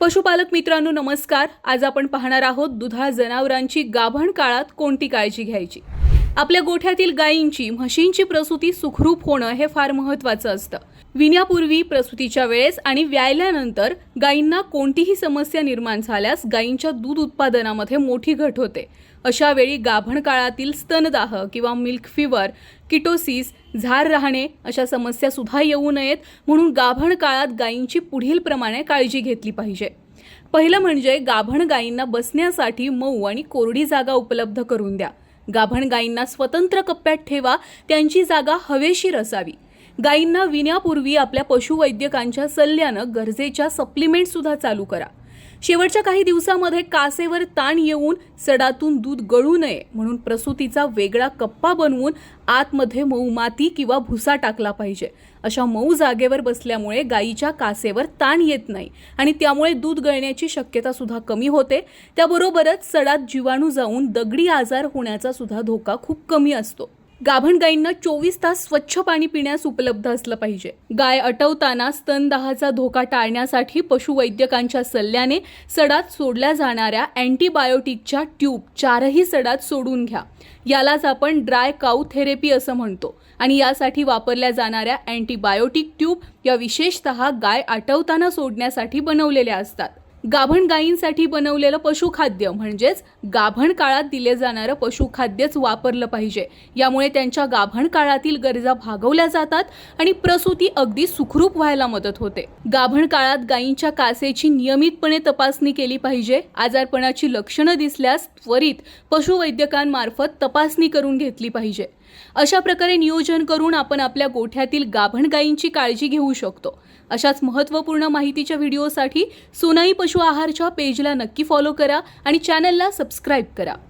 पशुपालक मित्रांनो नमस्कार. आज आपण पाहणार आहोत दुधाळ जनावरांची गाभण काळात कोणती काळजी घ्यायची? आपल्या गोठ्यातील गायींची म्हशींची प्रसूती सुखरूप होणं हे फार महत्त्वाचं असतं. विण्यापूर्वी प्रसूतीच्या वेळेस आणि व्यायल्यानंतर गायींना कोणतीही समस्या निर्माण झाल्यास गायींच्या दूध उत्पादनामध्ये मोठी घट होते. अशा वेळी गाभण काळातील स्तनदाह किंवा मिल्क फिवर किटोसिस झार राहणे अशा समस्या सुद्धा येऊ नयेत म्हणून गाभण काळात गायींची पुढील प्रमाणे काळजी घेतली पाहिजे. पहिलं म्हणजे गाभण गायींना बसण्यासाठी मऊ आणि कोरडी जागा उपलब्ध करून द्या. गाभण गायींना स्वतंत्र कप्प्यात ठेवा त्यांची जागा हवेशीर असावी गायींना विण्यापूर्वी आपल्या पशुवैद्यकांच्या सल्ल्यानं गरजेच्या सप्लिमेंटसुद्धा चालू करा. शेवटच्या काही दिवसामध्ये कासेवर ताण येऊन सडातून दूध गळू नये म्हणून प्रसूतीचा वेगळा कप्पा बनवून आतमध्ये मऊ माती किंवा भुसा टाकला पाहिजे. अशा मऊ जागेवर बसल्यामुळे गायीच्या कासेवर ताण येत नाही आणि त्यामुळे दूध गळण्याची शक्यता सुद्धा कमी होते. त्याबरोबरच सडात जीवाणू जाऊन दगडी आजार होण्याचा सुद्धा धोका खूप कमी असतो. गाभण गायींना चोवीस तास स्वच्छ पाणी पिण्यास उपलब्ध असलं पाहिजे. गाय अटवताना स्तनदाहाचा धोका टाळण्यासाठी पशुवैद्यकांच्या सल्ल्याने सडात सोडल्या जाणाऱ्या अँटीबायोटिकच्या ट्यूब चारही सडात सोडून घ्या. यालाच आपण ड्राय काऊ थेरपी असं म्हणतो आणि यासाठी वापरल्या जाणाऱ्या अँटीबायोटिक ट्यूब या विशेषतः गाय आटवताना सोडण्यासाठी बनवलेल्या असतात. गाभण गायींसाठी बनवलेलं पशुखाद्य म्हणजेच गाभण काळात दिले जाणारं पशुखाद्यच वापरलं पाहिजे. यामुळे त्यांच्या गाभण काळातील गरजा भागवल्या जातात आणि प्रसूती अगदी सुखरूप व्हायला मदत होते. गाभण काळात गायींच्या कासेची नियमितपणे तपासणी केली पाहिजे. आजारपणाची लक्षणं दिसल्यास त्वरित पशुवैद्यकांमार्फत तपासणी करून घेतली पाहिजे. अशा प्रकारे नियोजन करून आपण आपल्या गोठ्यातील गाभण गायींची काळजी घेऊ शकतो. अशाच महत्त्वपूर्ण माहितीच्या व्हिडिओसाठी सोनाई पशु आहारच्या पेजला नक्की फॉलो करा आणि चॅनलला सबस्क्राईब करा.